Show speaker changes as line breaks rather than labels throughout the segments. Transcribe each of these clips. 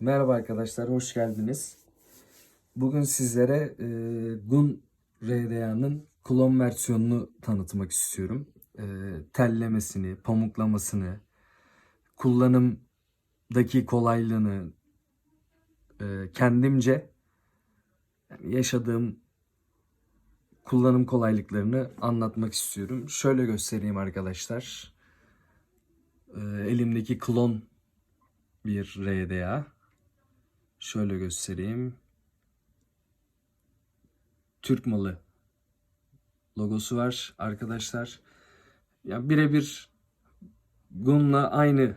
Merhaba arkadaşlar, hoş geldiniz. Bugün sizlere e, Gun RDA'nın klon versiyonunu tanıtmak istiyorum. E, tellemesini, pamuklamasını, kullanımdaki kolaylığını e, kendimce yaşadığım kullanım kolaylıklarını anlatmak istiyorum. Şöyle göstereyim arkadaşlar. E, elimdeki klon bir RDA. Şöyle göstereyim. Türk malı logosu var arkadaşlar. Ya birebir Gun'la aynı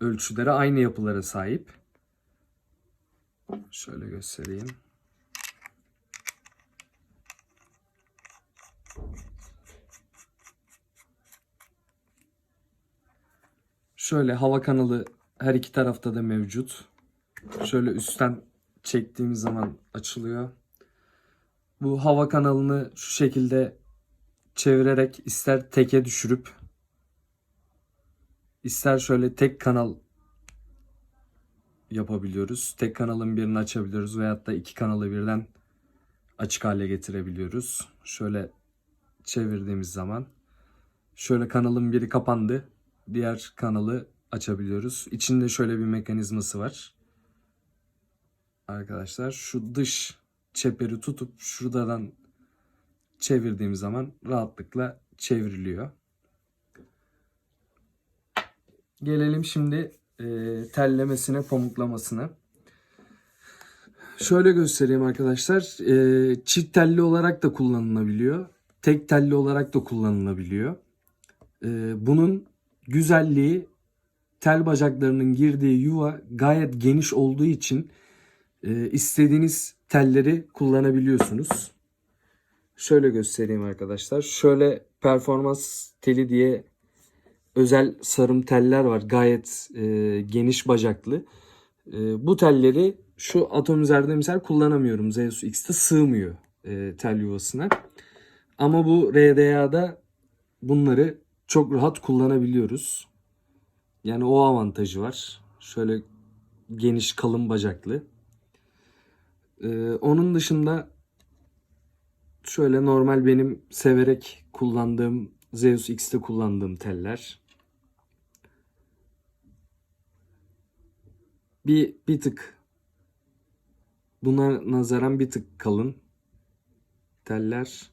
ölçülere, aynı yapılara sahip. Şöyle göstereyim. Şöyle hava kanalı her iki tarafta da mevcut. Şöyle üstten çektiğimiz zaman açılıyor. Bu hava kanalını şu şekilde çevirerek ister teke düşürüp ister şöyle tek kanal yapabiliyoruz. Tek kanalın birini açabiliyoruz veyahut da iki kanalı birden açık hale getirebiliyoruz. Şöyle çevirdiğimiz zaman şöyle kanalın biri kapandı. Diğer kanalı açabiliyoruz. İçinde şöyle bir mekanizması var. Arkadaşlar şu dış çeperi tutup şuradan çevirdiğim zaman rahatlıkla çevriliyor. Gelelim şimdi e, tellemesine, pamuklamasına. Şöyle göstereyim arkadaşlar. E, çift telli olarak da kullanılabiliyor. Tek telli olarak da kullanılabiliyor. E, bunun güzelliği tel bacaklarının girdiği yuva gayet geniş olduğu için e, istediğiniz telleri kullanabiliyorsunuz. Şöyle göstereyim arkadaşlar. Şöyle performans teli diye özel sarım teller var. Gayet e, geniş bacaklı. E, bu telleri şu atomizerde mesela kullanamıyorum. Zeus X'te sığmıyor e, tel yuvasına. Ama bu RDA'da bunları çok rahat kullanabiliyoruz. Yani o avantajı var. Şöyle geniş kalın bacaklı. Ee, onun dışında şöyle normal benim severek kullandığım Zeus X'te kullandığım teller. Bir, bir tık buna nazaran bir tık kalın teller.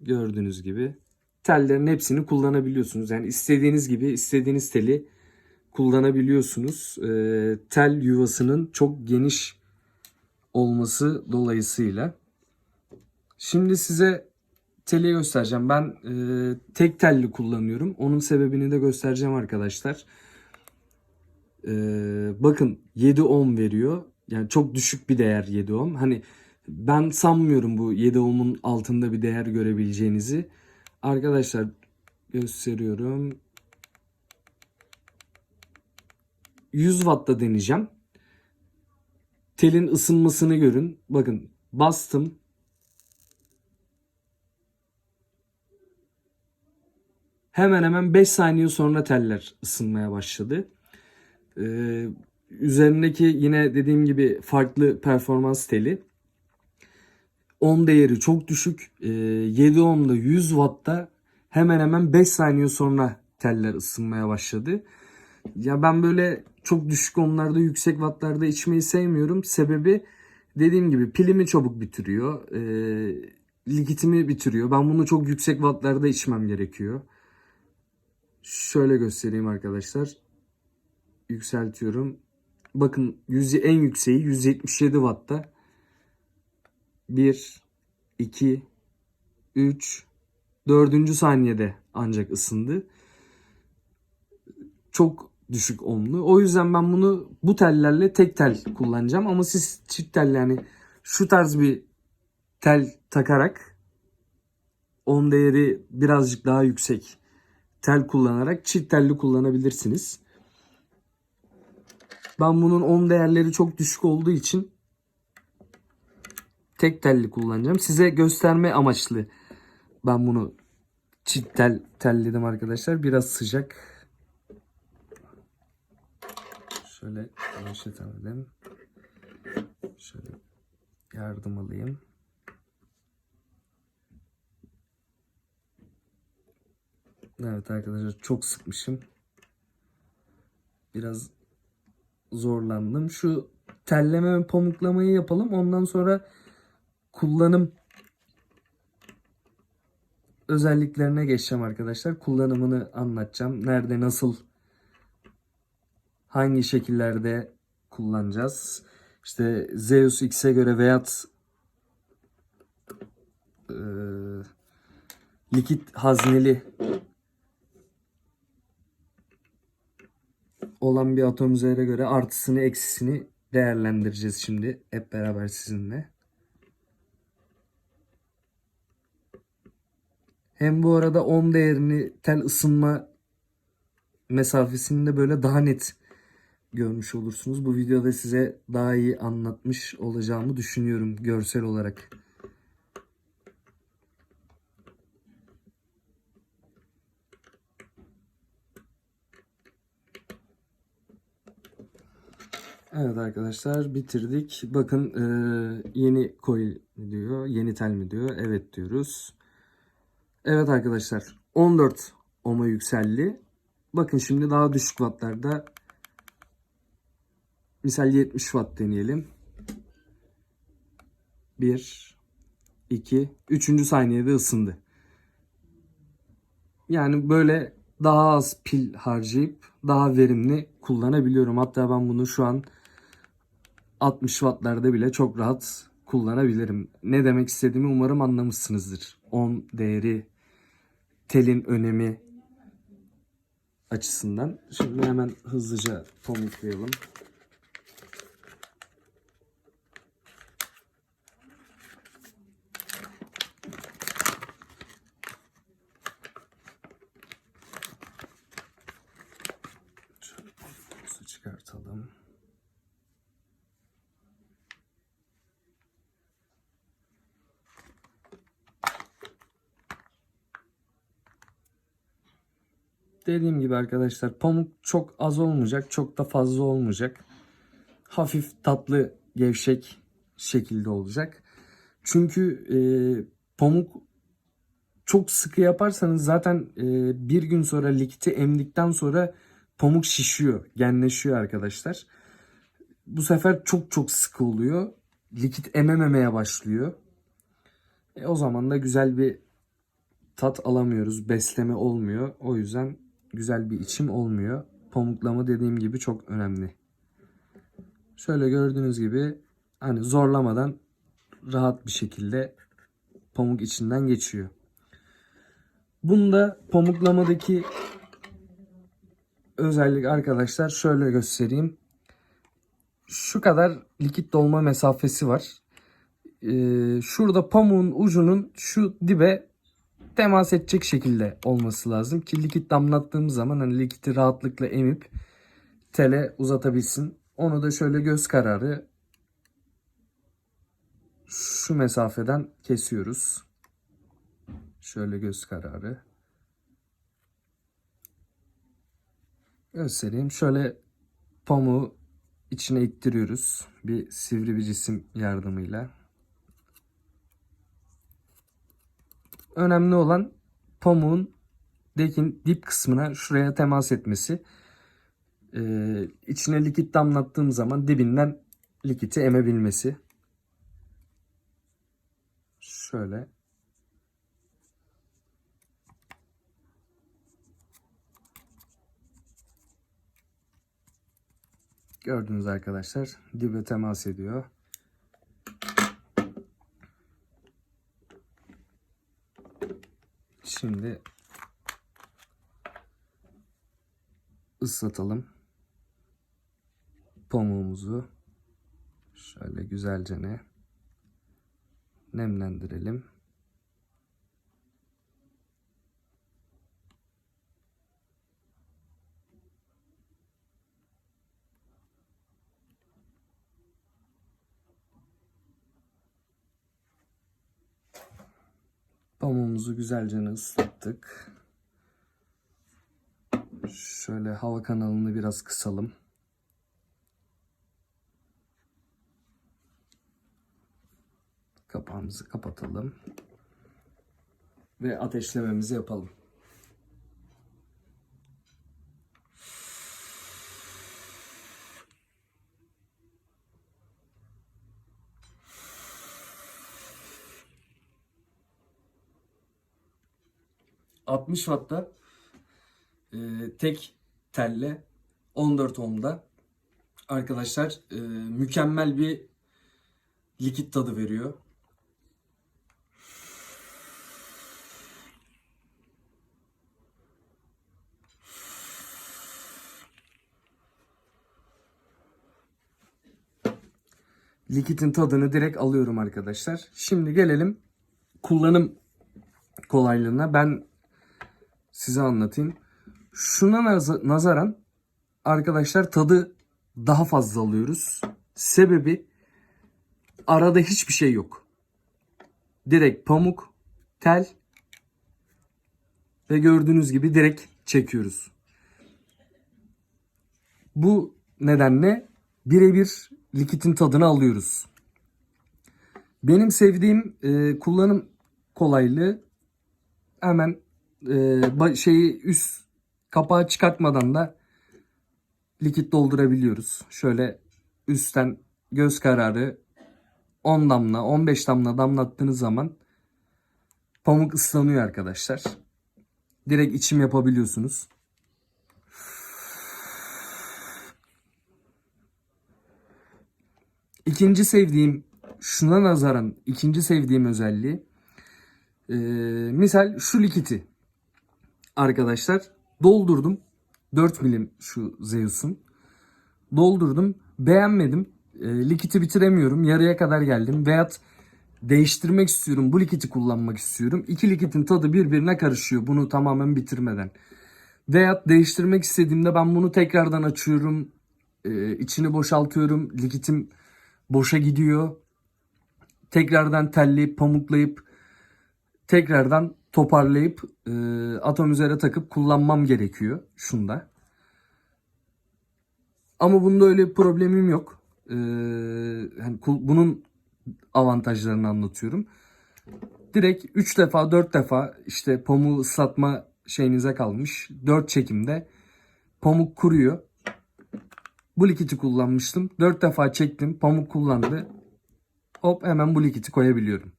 Gördüğünüz gibi tellerin hepsini kullanabiliyorsunuz. Yani istediğiniz gibi istediğiniz teli kullanabiliyorsunuz. Ee, tel yuvasının çok geniş olması dolayısıyla. Şimdi size teli göstereceğim. Ben e, tek telli kullanıyorum. Onun sebebini de göstereceğim arkadaşlar. Ee, bakın 7 ohm veriyor. Yani çok düşük bir değer 7 ohm. Hani ben sanmıyorum bu 7 ohm'un altında bir değer görebileceğinizi. Arkadaşlar gösteriyorum. 100 Watt'ta deneyeceğim. Telin ısınmasını görün. Bakın bastım. Hemen hemen 5 saniye sonra teller ısınmaya başladı. Ee, üzerindeki yine dediğim gibi farklı performans teli. 10 değeri çok düşük. Ee, 7 ohm'da 100 Watt'ta hemen hemen 5 saniye sonra teller ısınmaya başladı. Ya ben böyle çok düşük onlarda yüksek wattlarda içmeyi sevmiyorum. Sebebi dediğim gibi pilimi çabuk bitiriyor. E, likitimi bitiriyor. Ben bunu çok yüksek wattlarda içmem gerekiyor. Şöyle göstereyim arkadaşlar. Yükseltiyorum. Bakın yüzü en yükseği 177 wattta. 1 2 3 4. saniyede ancak ısındı. Çok düşük ohmlu. O yüzden ben bunu bu tellerle tek tel kullanacağım. Ama siz çift tel yani şu tarz bir tel takarak ohm değeri birazcık daha yüksek tel kullanarak çift telli kullanabilirsiniz. Ben bunun ohm değerleri çok düşük olduğu için tek telli kullanacağım. Size gösterme amaçlı ben bunu çift tel telledim arkadaşlar. Biraz sıcak. Şöyle gevşetemedim. Şöyle yardım alayım. Evet arkadaşlar çok sıkmışım. Biraz zorlandım. Şu telleme ve pamuklamayı yapalım. Ondan sonra kullanım özelliklerine geçeceğim arkadaşlar. Kullanımını anlatacağım. Nerede nasıl hangi şekillerde kullanacağız. İşte Zeus X'e göre veyahut eee, likit hazneli olan bir atomizere göre artısını eksisini değerlendireceğiz şimdi hep beraber sizinle. Hem bu arada ohm değerini tel ısınma mesafesini de böyle daha net görmüş olursunuz. Bu videoda size daha iyi anlatmış olacağımı düşünüyorum görsel olarak. Evet arkadaşlar bitirdik. Bakın e, yeni coil diyor, yeni tel mi diyor. Evet diyoruz. Evet arkadaşlar 14 ohm'a yükseldi. Bakın şimdi daha düşük wattlarda misal 70 watt deneyelim. 1 2 3. saniyede ısındı. Yani böyle daha az pil harcayıp daha verimli kullanabiliyorum. Hatta ben bunu şu an 60 wattlarda bile çok rahat kullanabilirim. Ne demek istediğimi umarım anlamışsınızdır. 10 değeri, telin önemi açısından. Şimdi hemen hızlıca pamuklayalım. Dediğim gibi arkadaşlar pamuk çok az olmayacak, çok da fazla olmayacak. Hafif tatlı, gevşek şekilde olacak. Çünkü e, pamuk çok sıkı yaparsanız zaten e, bir gün sonra likiti emdikten sonra pamuk şişiyor, genleşiyor arkadaşlar. Bu sefer çok çok sıkı oluyor. Likit emememeye başlıyor. E, o zaman da güzel bir tat alamıyoruz. Besleme olmuyor. O yüzden güzel bir içim olmuyor. Pamuklama dediğim gibi çok önemli. Şöyle gördüğünüz gibi hani zorlamadan rahat bir şekilde pamuk içinden geçiyor. Bunda pamuklamadaki özellik arkadaşlar şöyle göstereyim. Şu kadar likit dolma mesafesi var. Ee, şurada pamuğun ucunun şu dibe temas edecek şekilde olması lazım ki likit damlattığımız zaman hani likiti rahatlıkla emip tele uzatabilsin. Onu da şöyle göz kararı şu mesafeden kesiyoruz. Şöyle göz kararı. Göstereyim. Şöyle pamuğu içine ittiriyoruz. Bir sivri bir cisim yardımıyla. Önemli olan pamuğun dekin dip kısmına şuraya temas etmesi. Ee, içine likit damlattığım zaman dibinden likiti emebilmesi. Şöyle. Gördünüz arkadaşlar dibe temas ediyor. Şimdi ıslatalım pamuğumuzu. Şöyle güzelce ne nemlendirelim. pamuğumuzu güzelce ıslattık. Şöyle hava kanalını biraz kısalım. Kapağımızı kapatalım. Ve ateşlememizi yapalım. ...60 Watt'ta e, tek telle 14 ohm'da arkadaşlar e, mükemmel bir likit tadı veriyor. Likitin tadını direkt alıyorum arkadaşlar. Şimdi gelelim kullanım kolaylığına. Ben size anlatayım. Şuna naz- nazaran arkadaşlar tadı daha fazla alıyoruz. Sebebi arada hiçbir şey yok. Direkt pamuk, tel ve gördüğünüz gibi direkt çekiyoruz. Bu nedenle birebir likitin tadını alıyoruz. Benim sevdiğim e, kullanım kolaylığı hemen e, şeyi üst kapağı çıkartmadan da likit doldurabiliyoruz. Şöyle üstten göz kararı 10 damla 15 damla damlattığınız zaman pamuk ıslanıyor arkadaşlar. Direkt içim yapabiliyorsunuz. İkinci sevdiğim şuna nazaran ikinci sevdiğim özelliği eee, misal şu likiti arkadaşlar. Doldurdum. 4 milim şu Zeus'un. Doldurdum. Beğenmedim. E, likiti bitiremiyorum. Yarıya kadar geldim. Veyahut değiştirmek istiyorum. Bu likiti kullanmak istiyorum. İki likitin tadı birbirine karışıyor. Bunu tamamen bitirmeden. Veyahut değiştirmek istediğimde ben bunu tekrardan açıyorum. E, içini boşaltıyorum. Likitim boşa gidiyor. Tekrardan telleyip pamuklayıp tekrardan toparlayıp e, atom üzere takıp kullanmam gerekiyor şunda. Ama bunda öyle bir problemim yok. E, kul- bunun avantajlarını anlatıyorum. Direkt 3 defa 4 defa işte pamuğu ıslatma şeyinize kalmış. 4 çekimde pamuk kuruyor. Bu likiti kullanmıştım. 4 defa çektim. Pamuk kullandı. Hop hemen bu likiti koyabiliyorum.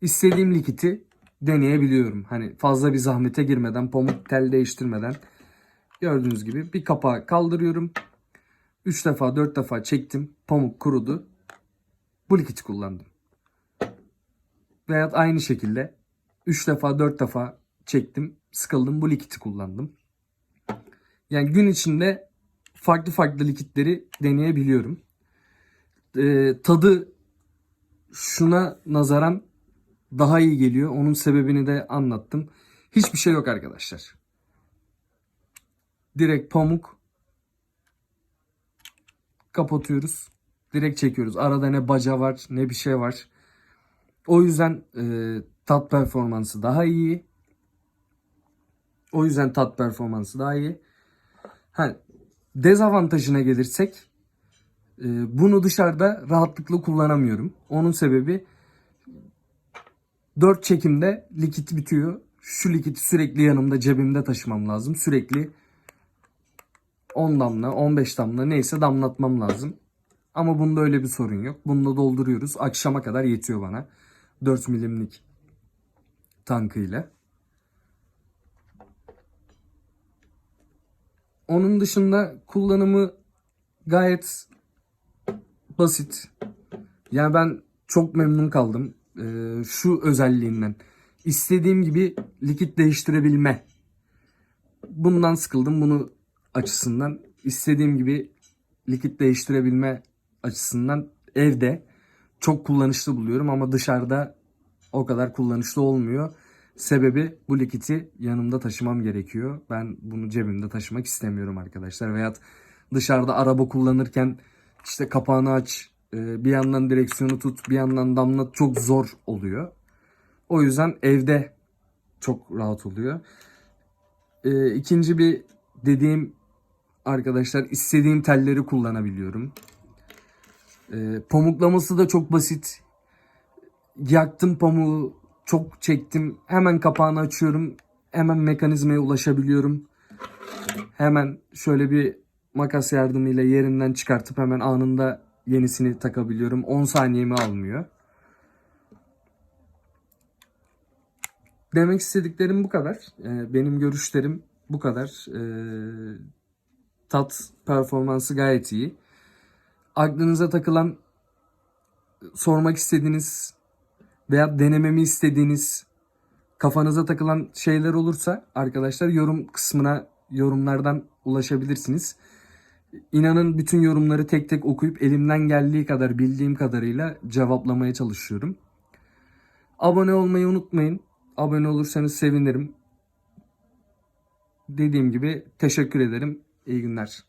İstediğim likiti deneyebiliyorum. Hani fazla bir zahmete girmeden, pamuk tel değiştirmeden. Gördüğünüz gibi bir kapağı kaldırıyorum. 3 defa 4 defa çektim. Pamuk kurudu. Bu likiti kullandım. Veyahut aynı şekilde 3 defa 4 defa çektim. Sıkıldım bu likiti kullandım. Yani gün içinde farklı farklı likitleri deneyebiliyorum. Ee, tadı şuna nazaran daha iyi geliyor. Onun sebebini de anlattım. Hiçbir şey yok arkadaşlar. Direkt pamuk kapatıyoruz. Direkt çekiyoruz. Arada ne baca var ne bir şey var. O yüzden e, tat performansı daha iyi. O yüzden tat performansı daha iyi. Ha, dezavantajına gelirsek e, bunu dışarıda rahatlıkla kullanamıyorum. Onun sebebi 4 çekimde likit bitiyor. Şu likiti sürekli yanımda cebimde taşımam lazım. Sürekli 10 damla 15 damla neyse damlatmam lazım. Ama bunda öyle bir sorun yok. Bunda dolduruyoruz. Akşama kadar yetiyor bana. 4 milimlik tankıyla. Onun dışında kullanımı gayet basit. Yani ben çok memnun kaldım Ee, şu özelliğinden. İstediğim gibi likit değiştirebilme. Bundan sıkıldım bunu açısından. İstediğim gibi likit değiştirebilme açısından evde çok kullanışlı buluyorum ama dışarıda o kadar kullanışlı olmuyor. Sebebi bu likiti yanımda taşımam gerekiyor. Ben bunu cebimde taşımak istemiyorum arkadaşlar. Veyahut dışarıda araba kullanırken işte kapağını aç, e, bir yandan direksiyonu tut, bir yandan damlat çok zor oluyor. O yüzden evde çok rahat oluyor. E, İkinci bir dediğim arkadaşlar istediğim telleri kullanabiliyorum. E, pamuklaması da çok basit. yaktım pamuğu, çok çektim. Hemen kapağını açıyorum. Hemen mekanizmaya ulaşabiliyorum. Hemen şöyle bir makas yardımıyla yerinden çıkartıp hemen anında yenisini takabiliyorum. 10 saniyemi almıyor. Demek istediklerim bu kadar. Ee, Benim görüşlerim bu kadar. Ee, Tat performansı gayet iyi. Aklınıza takılan sormak istediğiniz veya denememi istediğiniz kafanıza takılan şeyler olursa arkadaşlar yorum kısmına yorumlardan ulaşabilirsiniz. İnanın bütün yorumları tek tek okuyup elimden geldiği kadar bildiğim kadarıyla cevaplamaya çalışıyorum. Abone olmayı unutmayın. Abone olursanız sevinirim. Dediğim gibi teşekkür ederim. İyi günler.